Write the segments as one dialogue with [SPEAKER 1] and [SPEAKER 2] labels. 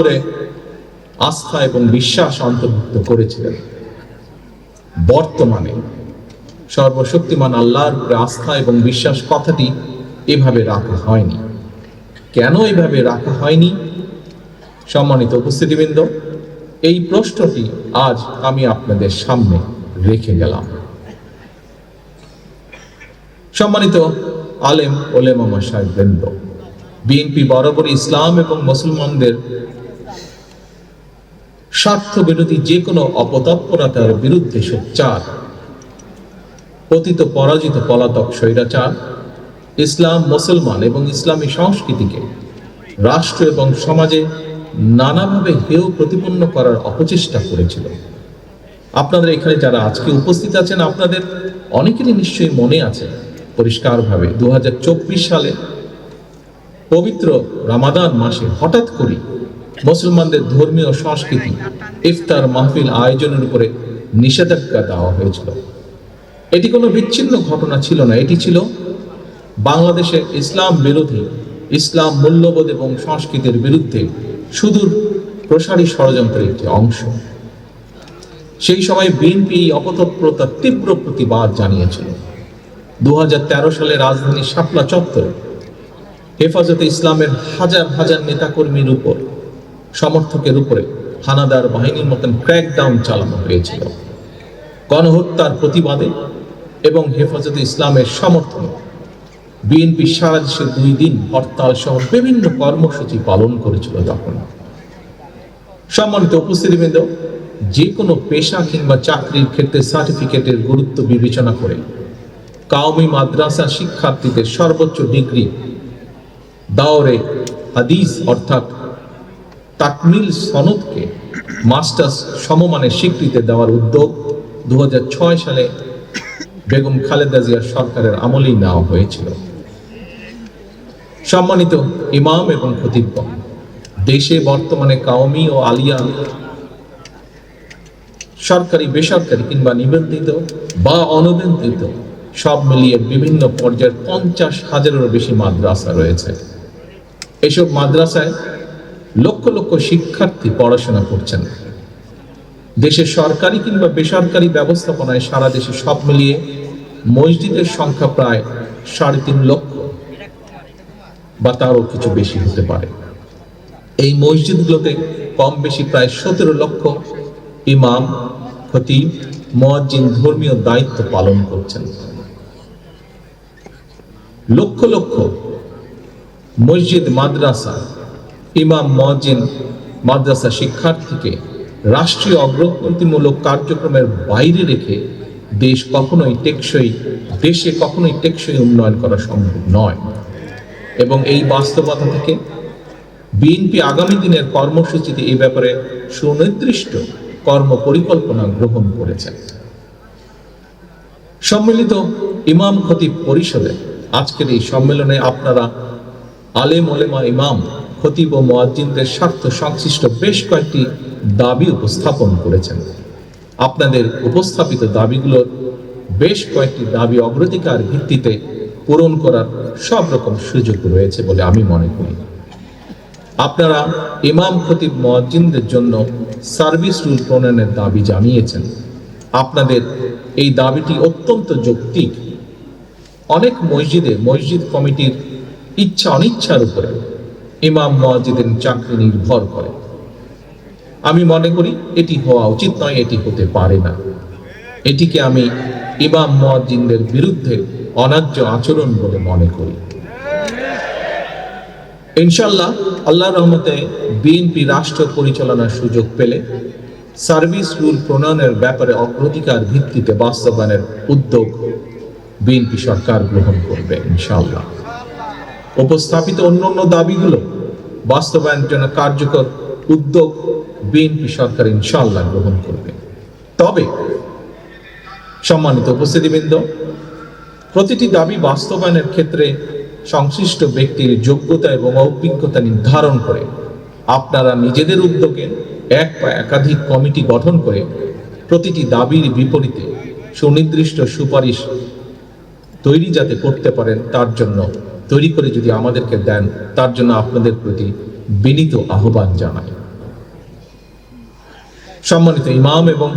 [SPEAKER 1] করে আস্থা এবং বিশ্বাস অন্তর্ভুক্ত করেছিলেন। বর্তমানে সর্বশক্তিমান আল্লাহর উপরে আস্থা এবং বিশ্বাস কথাটি এভাবে রাখা হয়নি। কেন এভাবে রাখা হয়নি? সম্মানিত উপস্থিতিবৃন্দ, এই প্রশ্নটি আজ আমি আপনাদের সামনে রেখে গেলাম। সম্মানিত আলেম ওলেমামা সাহেববৃন্দ বিএনপি বরাবরই ইসলাম এবং মুসলমানদের স্বার্থ বিরোধী যে কোনো অপতৎপরতার বিরুদ্ধে সোচ্চার পতিত পরাজিত পলাতক স্বৈরাচার, ইসলাম মুসলমান এবং ইসলামী সংস্কৃতিকে রাষ্ট্র এবং সমাজে নানাভাবে হেয় প্রতিপন্ন করার অপচেষ্টা করেছিল। আপনাদের এখানে যারা আজকে উপস্থিত আছেন, আপনাদের অনেকেরই নিশ্চয়ই মনে আছে, পরিষ্কারভাবে দু হাজার চব্বিশ সালে পবিত্র রামাদান মাসে হঠাৎ করে মুসলমানদের ধর্মীয় সংস্কৃতি ইফতার, মাহফিল আয়োজনের উপরে নিষেধাজ্ঞা দেওয়া হয়েছিল। এটি কোনো বিচ্ছিন্ন ঘটনা ছিল না। এটি ছিল বাংলাদেশে ইসলাম বিরোধী, ইসলাম মূল্যবোধ এবং সংস্কৃতির বিরুদ্ধে সুদূর প্রসারী ষড়যন্ত্রের একটি অংশ। সেই সময় বিএনপি অপতৎপরতার তীব্র প্রতিবাদ জানিয়েছিল। দু হাজার তেরো সালে রাজধানী শাপলা চত্বরে হেফাজতে ইসলামের হাজার হাজার নেতাকর্মীর উপর সমর্থকের উপরে হানাদার বাহিনীর মতন ক্র্যাকডাউন চালানো হয়েছিল। গণহত্যার প্রতিবাদে এবং হেফাজতে ইসলামের সমর্থনে বিএনপি সারা দেশে দুই দিন হরতাল সহ বিভিন্ন কর্মসূচি পালন করেছিল তখন সম্মানিত উপস্থিতিবৃন্দ যে কোনো পেশা কিংবা চাকরির ক্ষেত্রে সার্টিফিকেটের গুরুত্ব বিবেচনা করে কাউমি মাদ্রাসা শিক্ষার্থীদের সর্বোচ্চ ডিগ্রি দাওরে হাদিস অর্থাৎ তাকমিল সনদকে মাস্টার্স সমমানের স্বীকৃতি দেওয়ার উদ্যোগ দু সালে বেগম খালেদা জিয়ার সরকারের আমলেই নেওয়া হয়েছিল। সম্মানিত ইমাম এবং খতিব দেশে বর্তমানে কাউমি ও আলিয়া সরকারি, বেসরকারি কিংবা নিবন্ধিত বা অনিবন্ধিত সব মিলিয়ে বিভিন্ন পর্যায়ের পঞ্চাশ হাজারেরও বেশি মাদ্রাসা রয়েছে। এসব মাদ্রাসায় লক্ষ লক্ষ শিক্ষার্থী পড়াশোনা করছেন। দেশের সরকারি কিংবা বেসরকারি ব্যবস্থাপনায় সারা দেশে সব মিলিয়ে মসজিদের সংখ্যা প্রায় সাড়ে তিন লক্ষ বা তারও কিছু বেশি হতে পারে। এই মসজিদগুলোতে কম বেশি প্রায় সতেরো লক্ষ ইমাম, খতিব, মুয়াজ্জিন ধর্মীয় দায়িত্ব পালন করছেন। লক্ষ লক্ষ মসজিদ, মাদ্রাসা ইমাম মজিন মাদ্রাসা শিক্ষার্থীকে রাষ্ট্রীয় অগ্রগতিমূলক কার্যক্রমের বাইরে রেখে দেশ কখনোই টেকসই, দেশে কখনোই টেকসই উন্নয়ন করা সম্ভব নয়। এবং এই বাস্তবতা থেকে বিএনপি আগামী দিনের কর্মসূচিতে এই ব্যাপারে সুনির্দিষ্ট কর্ম পরিকল্পনা গ্রহণ করেছে। সম্মিলিত ইমাম খতিব পরিষদে আজকের এই সম্মেলনে আপনারা আলেম ওলেমা ইমাম খতিব ও মোয়াজ্জিনদের স্বার্থ সংশ্লিষ্ট বেশ কয়েকটি দাবি উপস্থাপন করেছেন। আপনাদের উপস্থাপিত দাবিগুলোর বেশ কয়েকটি দাবি অগ্রাধিকার ভিত্তিতে পূরণ করার সব রকম সুযোগ রয়েছে বলে আমি মনে করি। আপনারা ইমাম খতিব মোয়াজ্জিনদের জন্য সার্ভিস রুল প্রণয়নের দাবি জানিয়েছেন। আপনাদের এই দাবিটি অত্যন্ত যৌক্তিক। অনেক মসজিদে মসজিদ কমিটির ইচ্ছা অনিচ্ছার উপরে ইমাম মসজিদের চাকরি নির্ভর করে। আমি মনে করি এটি হওয়া উচিত নয়, এটি হতে পারে না। এটিকে আমি ইমাম মুয়াজ্জিনদের বিরুদ্ধে অন্যায্য আচরণ বলে মনে করি। ইনশাল্লাহ আল্লাহ রহমতে বিএনপি রাষ্ট্র পরিচালনার সুযোগ পেলে সার্ভিস রুল প্রণয়নের ব্যাপারে অগ্রাধিকার ভিত্তিতে বাস্তবায়নের উদ্যোগ বিএনপি সরকার গ্রহণ করবে ইনশাল্লাহ উপস্থাপিত অন্য অন্য দাবিগুলো বাস্তবায়নের জন্য কার্যকর উদ্যোগ বিএনপি সরকার ইনশাল্লাহ গ্রহণ করবে। তবে সম্মানিত উপস্থিতিবৃন্দ, প্রতিটি দাবি বাস্তবায়নের ক্ষেত্রে সংশ্লিষ্ট ব্যক্তির যোগ্যতা এবং অভিজ্ঞতা নির্ধারণ করে আপনারা নিজেদের উদ্যোগে এক বা একাধিক কমিটি গঠন করে প্রতিটি দাবির বিপরীতে সুনির্দিষ্ট সুপারিশ তৈরি যাতে করতে পারেন তার জন্য তৈরি করে যদি আমাদেরকে দেন, তার জন্য আপনাদের প্রতি বিনীত আহ্বান জানাই। সম্মানিত ইমাম এবং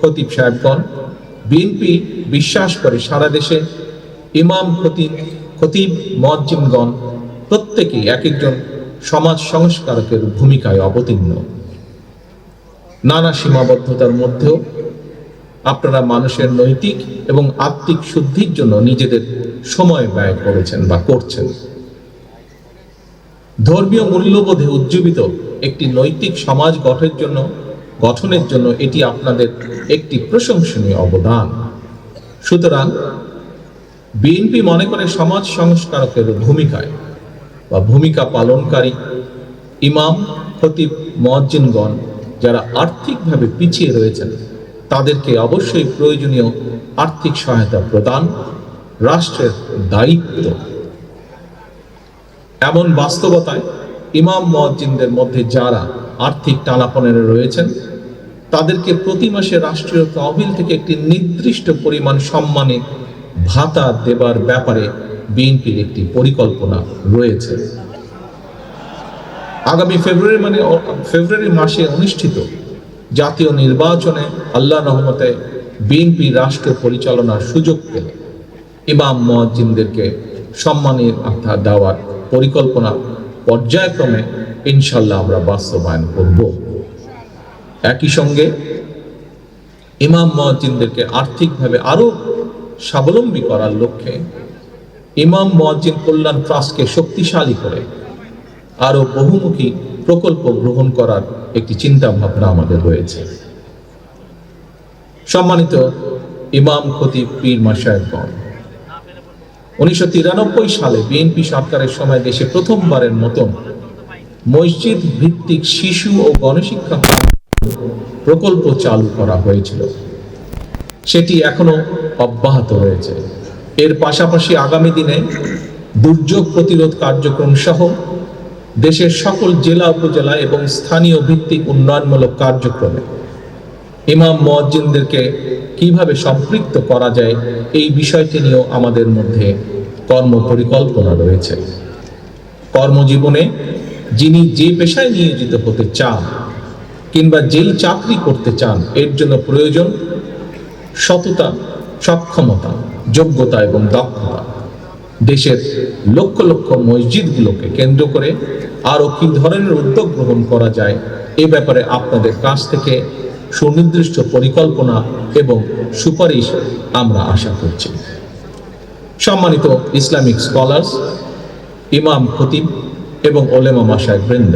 [SPEAKER 1] খতিব সাহেবগণ, বিএনপি বিশ্বাস করে সারা দেশে ইমাম, খতিব খতিব মজ্জিমগণ প্রত্যেকেই এক একজন সমাজ সংস্কারকের ভূমিকায় অবতীর্ণ। নানা সীমাবদ্ধতার মধ্যেও আপনারা মানুষের নৈতিক এবং আত্মিক শুদ্ধির জন্য নিজেদের সময় ব্যয় করেছেন বা করছেন। ধর্মীয় মূল্যবোধে উজ্জীবিত একটি নৈতিক সমাজ গঠনের জন্য গঠনের জন্য এটি আপনাদের একটি প্রশংসনীয় অবদান। সুতরাং, বিএনপি মনে করে সমাজ সংস্কারকের ভূমিকায় বা ভূমিকা পালনকারী, ইমাম, খতিব মজ্জিনগণ যারা আর্থিকভাবে পিছিয়ে রয়েছেন, তাদেরকে অবশ্যই প্রয়োজনীয় আর্থিক সহায়তা প্রদান রাষ্ট্রের দায়িত্ব। এমন বাস্তবতায় ইমাম মজ্জিনদের মধ্যে যারা আর্থিক টানাপনের রয়েছেন, তাদেরকে প্রতি মাসে রাষ্ট্রীয় তহবিল থেকে একটি নির্দিষ্ট পরিমাণ সম্মানে ভাতা দেবার ব্যাপারে বিএনপির একটি পরিকল্পনা রয়েছে। আগামী ফেব্রুয়ারি মানে ফেব্রুয়ারি মাসে অনুষ্ঠিত জাতীয় নির্বাচনে আল্লাহ রহমতে বিএনপি রাষ্ট্র পরিচালনার সুযোগ পেলে। ইমাম মহাজিনদেরকে সম্মানের আস্থা দেওয়ার পরিকল্পনা পর্যায়ক্রমে ইনশাল্লাহ আমরা বাস্তবায়ন করব। একই সঙ্গে ইমাম মহাজিনদেরকে আর্থিকভাবে আরও স্বাবলম্বী করার লক্ষ্যে ইমাম মহাজিন কল্যাণ ট্রাস্টকে শক্তিশালী করে আরও বহুমুখী প্রকল্প গ্রহণ করার একটি চিন্তা ভাবনা আমাদের রয়েছে। সম্মানিত ইমাম খতিব পীর মাসায়গণ উনিশশো তিরানব্বই সালে বিএনপি সরকারের সময় দেশে প্রথমবারের মতন মসজিদ ভিত্তিক শিশু ও গণশিক্ষা প্রকল্প চালু করা হয়েছিল। সেটি এখনও অব্যাহত রয়েছে। এর পাশাপাশি আগামী দিনে দুর্যোগ প্রতিরোধ কার্যক্রম সহ দেশের সকল জেলা উপজেলা এবং স্থানীয় ভিত্তিক উন্নয়নমূলক কার্যক্রমে ইমাম মজ্জিনদেরকে কীভাবে সম্পৃক্ত করা যায় এই বিষয়টি নিয়েও আমাদের মধ্যে কর্ম পরিকল্পনা রয়েছে। কর্মজীবনে যিনি যে পেশায় নিয়োজিত হতে চান কিংবা যেই চাকরি করতে চান, এর জন্য প্রয়োজন সততা, সক্ষমতা, যোগ্যতা এবং দক্ষতা। দেশের লক্ষ লক্ষ মসজিদগুলোকে কেন্দ্র করে আরও কি ধরনের উদ্যোগ গ্রহণ করা যায় এ ব্যাপারে আপনাদের কাছ থেকে সুনির্দিষ্ট পরিকল্পনা এবং সুপারিশ আমরা আশা করছি। সম্মানিত ইসলামিক স্কলার্স, ইমাম খতিব এবং ওলেমা মাসায় বৃন্দ,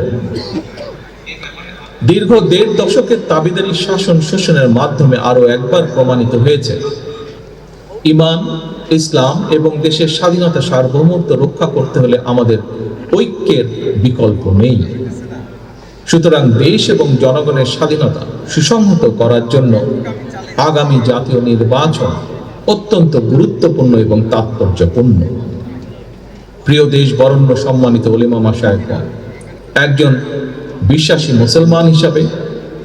[SPEAKER 1] দীর্ঘ দেড় দশকের তাবিদারি শাসন শোষণের মাধ্যমে আরও একবার প্রমাণিত হয়েছে। ইমান, ইসলাম এবং দেশের স্বাধীনতা সার্বভৌমত্ব রক্ষা করতে হলে আমাদের ঐক্যের বিকল্প নেই। সুতরাং দেশ এবং জনগণের স্বাধীনতা সুসংহত করার জন্য আগামী জাতীয় নির্বাচন অত্যন্ত গুরুত্বপূর্ণ এবং তাৎপর্যপূর্ণ। প্রিয় দেশ বরণ্য সম্মানিত অলিমা মাসায়ক একজন বিশ্বাসী মুসলমান হিসাবে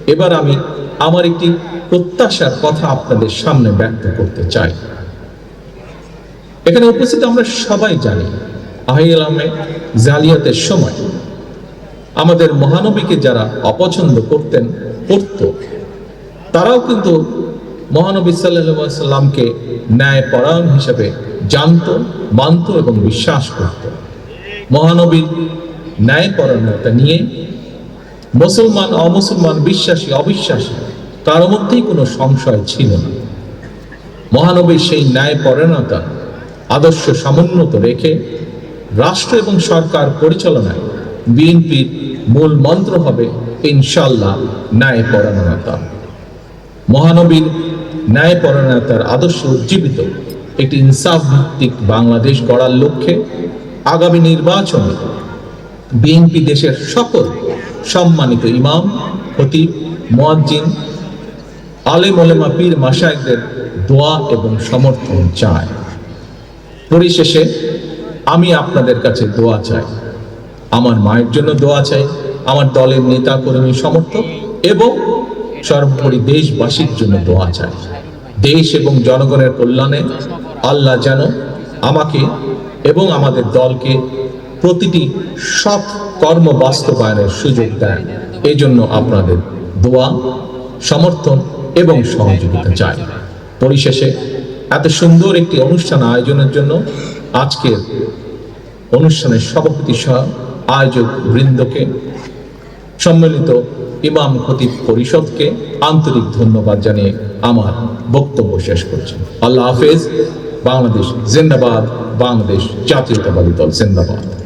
[SPEAKER 1] এবার আমি আমার একটি প্রত্যাশার কথা আপনাদের সামনে ব্যক্ত করতে চাই। এখানে উপস্থিত আমরা সবাই জানি আহিল আহমেদ জালিয়াতের সময় আমাদের মহানবীকে যারা অপছন্দ করতেন, করত। তারাও কিন্তু মহানবী সাল্লামকে ন্যায় পরায়ণ হিসেবে জানত, মানত এবং বিশ্বাস করত। মহানবীর ন্যায় পরায়ণতা নিয়ে মুসলমান, অমুসলমান, বিশ্বাসী, অবিশ্বাসী, তার মধ্যেই কোনো সংশয় ছিল না। মহানবীর সেই ন্যায় পরায়ণতা আদর্শ সমুন্নত রেখে রাষ্ট্র এবং সরকার পরিচালনায় বিএনপির মূল মন্ত্র হবে ইনশাল্লাহ ন্যায় পরায়ণতা মহানবীর ন্যায় পরায়ণতার আদর্শ উজ্জীবিত। একটি ইনসাফ ভিত্তিক বাংলাদেশ গড়ার লক্ষ্যে আগামী নির্বাচনে বিএনপি দেশের সকল সম্মানিত ইমাম, খতিব, মোয়াজ্জিন, আলেম ওলেমা পীর মাসায়কদের দোয়া এবং সমর্থন চায়। পরিশেষে আমি আপনাদের কাছে দোয়া চাই। আমার মায়ের জন্য দোয়া চাই, আমার দলের নেতা কর্মী সমর্থক এবং সর্বোপরি দেশবাসীর জন্য দোয়া চাই। দেশ এবং জনগণের কল্যাণে আল্লাহ যেন আমাকে এবং আমাদের দলকে প্রতিটি সৎ কর্ম বাস্তবায়নের সুযোগ দেন। এই জন্য আপনাদের দোয়া, সমর্থন এবং সহযোগিতা চাই। পরিশেষে, এত সুন্দর একটি অনুষ্ঠান আয়োজনের জন্য আজকের অনুষ্ঠানের সভাপতি সহ আয়োজক বৃন্দকে সম্মিলিত ইমাম খতিব পরিষদকে আন্তরিক ধন্যবাদ জানিয়ে আমার বক্তব্য শেষ করছি। আল্লাহ হাফেজ। বাংলাদেশ জিন্দাবাদ। বাংলাদেশ জাতীয়তাবাদী দল জিন্দাবাদ।